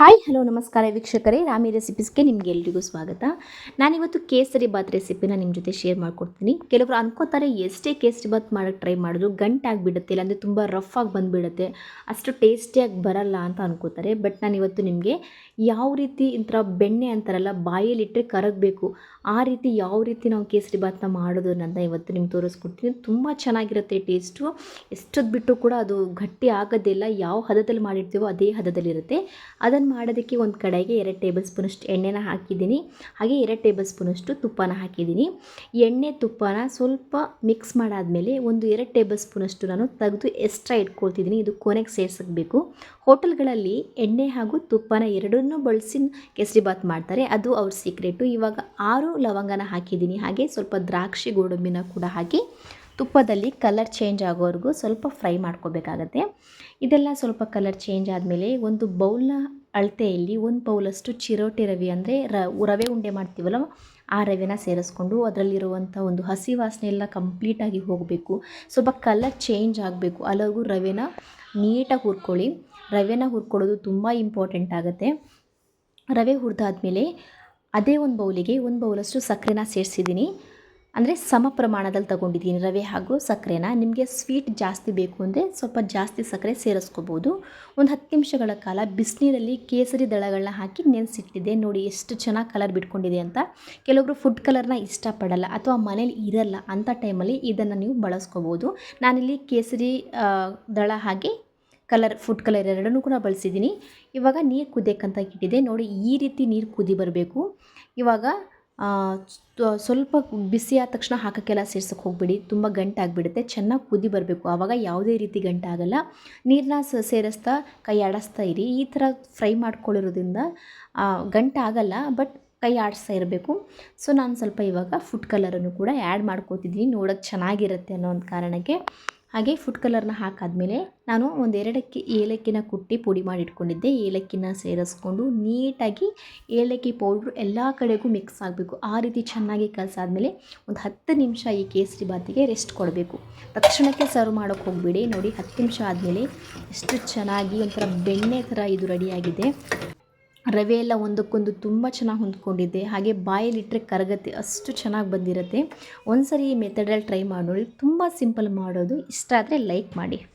Hi, hello, ನಮಸ್ಕಾರ ವೀಕ್ಷಕರೇ. ರಾಮಿ ರೆಸಿಪೀಸ್ಗೆ ನಿಮಗೆ ಎಲ್ರಿಗೂ ಸ್ವಾಗತ. ನಾನಿವತ್ತು ಕೇಸರಿ ಬಾತ್ ರೆಸಿಪಿನ ನಿಮ್ಮ ಜೊತೆ ಶೇರ್ ಮಾಡ್ಕೊಡ್ತೀನಿ. ಕೆಲವರು ಅನ್ಕೋತಾರೆ ಎಷ್ಟೇ ಕೇಸರಿ ಬಾತ್ ಮಾಡೋಕ್ಕೆ ಟ್ರೈ ಮಾಡಿದ್ರು ಗಂಟಾಗಿಬಿಡುತ್ತೆ, ಇಲ್ಲಾಂದರೆ ತುಂಬ ರಫ್ ಆಗಿ ಬಂದುಬಿಡುತ್ತೆ, ಅಷ್ಟು ಟೇಸ್ಟಿಯಾಗಿ ಬರಲ್ಲ ಅಂತ ಅನ್ಕೋತಾರೆ. ಬಟ್ ನಾನು ಇವತ್ತು ನಿಮಗೆ ಯಾವ ರೀತಿ ಇಂಥ ಬೆಣ್ಣೆ ಅಂತಾರಲ್ಲ ಬಾಯಲ್ಲಿಟ್ಟರೆ ಕರಗಬೇಕು, ಆ ರೀತಿ ಯಾವ ರೀತಿ ನಾವು ಕೇಸರಿ ಬಾತ್ನ ಮಾಡೋದು ಅಂತ ಇವತ್ತು ನಿಮ್ಗೆ ತೋರಿಸ್ಕೊಡ್ತೀನಿ. ತುಂಬ ಚೆನ್ನಾಗಿರುತ್ತೆ ಟೇಸ್ಟು ಎಷ್ಟೊತ್ತು ಬಿಟ್ಟು ಕೂಡ ಅದು ಗಟ್ಟಿ ಆಗೋದಿಲ್ಲ. ಯಾವ ಹದದಲ್ಲಿ ಮಾಡಿರ್ತೀವೋ ಅದೇ ಹದದಲ್ಲಿರುತ್ತೆ. ಅದನ್ನು ಮಾಡೋದಕ್ಕೆ ಒಂದು ಕಡೆಗೆ ಎರಡು ಟೇಬಲ್ ಸ್ಪೂನಷ್ಟು ಎಣ್ಣೆನ ಹಾಕಿದ್ದೀನಿ. ಹಾಗೆ ಎರಡು ಟೇಬಲ್ ಸ್ಪೂನಷ್ಟು ತುಪ್ಪನ ಹಾಕಿದ್ದೀನಿ. ಎಣ್ಣೆ, ತುಪ್ಪನ ಸ್ವಲ್ಪ ಮಿಕ್ಸ್ ಮಾಡಾದಮೇಲೆ ಒಂದು ಎರಡು ಟೇಬಲ್ ಸ್ಪೂನಷ್ಟು ನಾನು ತೆಗೆದು ಎಕ್ಸ್ಟ್ರಾ ಇಟ್ಕೊಳ್ತಿದ್ದೀನಿ. ಇದು ಕೊನೆಗೆ ಸೇರಿಸಬೇಕು ಹೋಟೆಲ್ಗಳಲ್ಲಿ ಎಣ್ಣೆ ಹಾಗೂ ತುಪ್ಪನ ಎರಡನ್ನೂ ಬಳಸಿ ಕೇಸರಿ ಬಾತ್ ಮಾಡ್ತಾರೆ. ಅದು ಅವ್ರ ಸೀಕ್ರೆಟು ಇವಾಗ ಆರು ಲವಂಗನ ಹಾಕಿದ್ದೀನಿ. ಹಾಗೆ ಸ್ವಲ್ಪ ದ್ರಾಕ್ಷಿ, ಗೋಡಂಬಿನ ಕೂಡ ಹಾಕಿ ತುಪ್ಪದಲ್ಲಿ ಕಲರ್ ಚೇಂಜ್ ಆಗೋವರೆಗೂ ಸ್ವಲ್ಪ ಫ್ರೈ ಮಾಡ್ಕೋಬೇಕಾಗತ್ತೆ. ಇದೆಲ್ಲ ಸ್ವಲ್ಪ ಕಲರ್ ಚೇಂಜ್ ಆದಮೇಲೆ ಒಂದು ಬೌಲ್ನ ಅಳತೆಯಲ್ಲಿ ಒಂದು ಪೌಲಷ್ಟು ಚಿರೋಟಿ ರವೆ ಅಂದರೆ ರವೆ ಉಂಡೆ ಮಾಡ್ತೀವಲ್ಲ, ಆ ರವೆನ ಸೇರಿಸ್ಕೊಂಡು ಅದರಲ್ಲಿರುವಂಥ ಒಂದು ಹಸಿ ವಾಸನೆ ಎಲ್ಲ ಕಂಪ್ಲೀಟಾಗಿ ಹೋಗಬೇಕು. ಸ್ವಲ್ಪ ಕಲರ್ ಚೇಂಜ್ ಆಗಬೇಕು. ಅಲ್ಲವರೆಗೂ ರವೆನ ನೀಟಾಗಿ ಹುರ್ಕೊಳ್ಳಿ. ರವೆನ ಹುರ್ಕೊಳ್ಳೋದು ತುಂಬ ಇಂಪಾರ್ಟೆಂಟ್ ಆಗುತ್ತೆ. ರವೆ ಹುರಿದಾದ್ಮೇಲೆ ಅದೇ ಒಂದು ಬೌಲಿಗೆ ಒಂದು ಬೌಲಷ್ಟು ಸಕ್ಕರೆನ ಸೇರಿಸಿದ್ದೀನಿ. ಅಂದರೆ ಸಮ ಪ್ರಮಾಣದಲ್ಲಿ ತಗೊಂಡಿದ್ದೀನಿ ರವೆ ಹಾಗೂ ಸಕ್ಕರೆನ. ನಿಮಗೆ ಸ್ವೀಟ್ ಜಾಸ್ತಿ ಬೇಕು ಅಂದರೆ ಸ್ವಲ್ಪ ಜಾಸ್ತಿ ಸಕ್ಕರೆ ಸೇರಿಸ್ಕೋಬೋದು. ಒಂದು ಹತ್ತು ನಿಮಿಷಗಳ ಕಾಲ ಬಿಸಿನೀರಲ್ಲಿ ಕೇಸರಿ ದಳಗಳನ್ನ ಹಾಕಿ ನೆನೆಸಿಟ್ಟಿದ್ದೆ. ನೋಡಿ ಎಷ್ಟು ಚೆನ್ನಾಗಿ ಕಲರ್ ಬಿಟ್ಕೊಂಡಿದೆ ಅಂತ. ಕೆಲವೊಬ್ರು ಫುಡ್ ಕಲರ್ನ ಇಷ್ಟಪಡಲ್ಲ ಅಥವಾ ಮನೇಲಿ ಇರಲ್ಲ ಅಂಥ ಟೈಮಲ್ಲಿ ಇದನ್ನು ನೀವು ಬಳಸ್ಕೋಬೋದು. ನಾನಿಲ್ಲಿ ಕೇಸರಿ ದಳ ಹಾಗೆ ಕಲರ್ ಫುಡ್ ಕಲರ್ ಎರಡನ್ನೂ ಕೂಡ ಬಳಸಿದ್ದೀನಿ. ಇವಾಗ ನೀರು ಕುದಿಯಕ್ಕಂತ ಇಟ್ಟಿದೆ ನೋಡಿ ಈ ರೀತಿ ನೀರು ಕುದಿ ಬರಬೇಕು. ಇವಾಗ ಸ್ವಲ್ಪ ಬಿಸಿ ಆದ ತಕ್ಷಣ ಹಾಕೋಕ್ಕೆಲ್ಲ ಸೇರ್ಸೋಕ್ಕೆ ಹೋಗಬೇಡಿ. ತುಂಬ ಗಂಟಾಗಿಬಿಡುತ್ತೆ. ಚೆನ್ನಾಗಿ ಕುದಿ ಬರಬೇಕು. ಆವಾಗ ಯಾವುದೇ ರೀತಿ ಗಂಟಾಗಲ್ಲ. ನೀರನ್ನ ಸೇರಿಸ್ತಾ, ಕೈ ಆಡಿಸ್ತಾ ಇರಿ. ಈ ಥರ ಫ್ರೈ ಮಾಡ್ಕೊಳ್ಳಿರೋದ್ರಿಂದ ಗಂಟಾಗಲ್ಲ, ಬಟ್ ಕೈ ಆಡಿಸ್ತಾ ಇರಬೇಕು. ಸೊ, ನಾನು ಸ್ವಲ್ಪ ಇವಾಗ ಫುಡ್ ಕಲರನ್ನು ಕೂಡ ಆ್ಯಡ್ ಮಾಡ್ಕೋತಿದ್ದೀನಿ ನೋಡೋಕ್ಕೆ ಚೆನ್ನಾಗಿರುತ್ತೆ ಅನ್ನೋ ಒಂದು ಕಾರಣಕ್ಕೆ. ಹಾಗೆ ಫುಡ್ ಕಲರ್ನ ಹಾಕಾದಮೇಲೆ ನಾನು ಒಂದು ಎರಡಕ್ಕೆ ಏಲಕ್ಕಿನ ಕುಟ್ಟಿ ಪುಡಿ ಮಾಡಿ ಇಟ್ಕೊಂಡಿದ್ದೆ ಏಲಕ್ಕಿನ ಸೇರಿಸ್ಕೊಂಡು ನೀಟಾಗಿ ಏಲಕ್ಕಿ ಪೌಡ್ರು ಎಲ್ಲ ಕಡೆಗೂ ಮಿಕ್ಸ್ ಆಗಬೇಕು. ಆ ರೀತಿ ಚೆನ್ನಾಗಿ ಕಲಸಾದ್ಮೇಲೆ ಒಂದು ಹತ್ತು ನಿಮಿಷ ಈ ಕೇಸರಿ ಬಾತಿಗೆ ರೆಸ್ಟ್ ಕೊಡಬೇಕು. ತಕ್ಷಣಕ್ಕೆ ಸರ್ವ್ ಮಾಡೋಕ್ಕೆ ಹೋಗ್ಬೇಡಿ. ನೋಡಿ ಹತ್ತು ನಿಮಿಷ ಆದಮೇಲೆ ಎಷ್ಟು ಚೆನ್ನಾಗಿ ಒಂಥರ ಬೆಣ್ಣೆ ಥರ ಇದು ರೆಡಿಯಾಗಿದೆ ರವೆ ಎಲ್ಲ ಒಂದಕ್ಕೊಂದು ತುಂಬ ಚೆನ್ನಾಗಿ ಹೊಂದ್ಕೊಂಡಿದೆ ಹಾಗೆ ಬಾಯಲ್ಲಿಟ್ಟರೆ ಕರಗತ್ತೆ ಅಷ್ಟು ಚೆನ್ನಾಗಿ ಬಂದಿರುತ್ತೆ. ಒಂದು ಸರಿ ಈ ಮೆಥಡಲ್ಲಿ ಟ್ರೈ ಮಾಡೋಳಿ. ತುಂಬ ಸಿಂಪಲ್ ಮಾಡೋದು. ಇಷ್ಟ ಆದರೆ ಲೈಕ್ ಮಾಡಿ.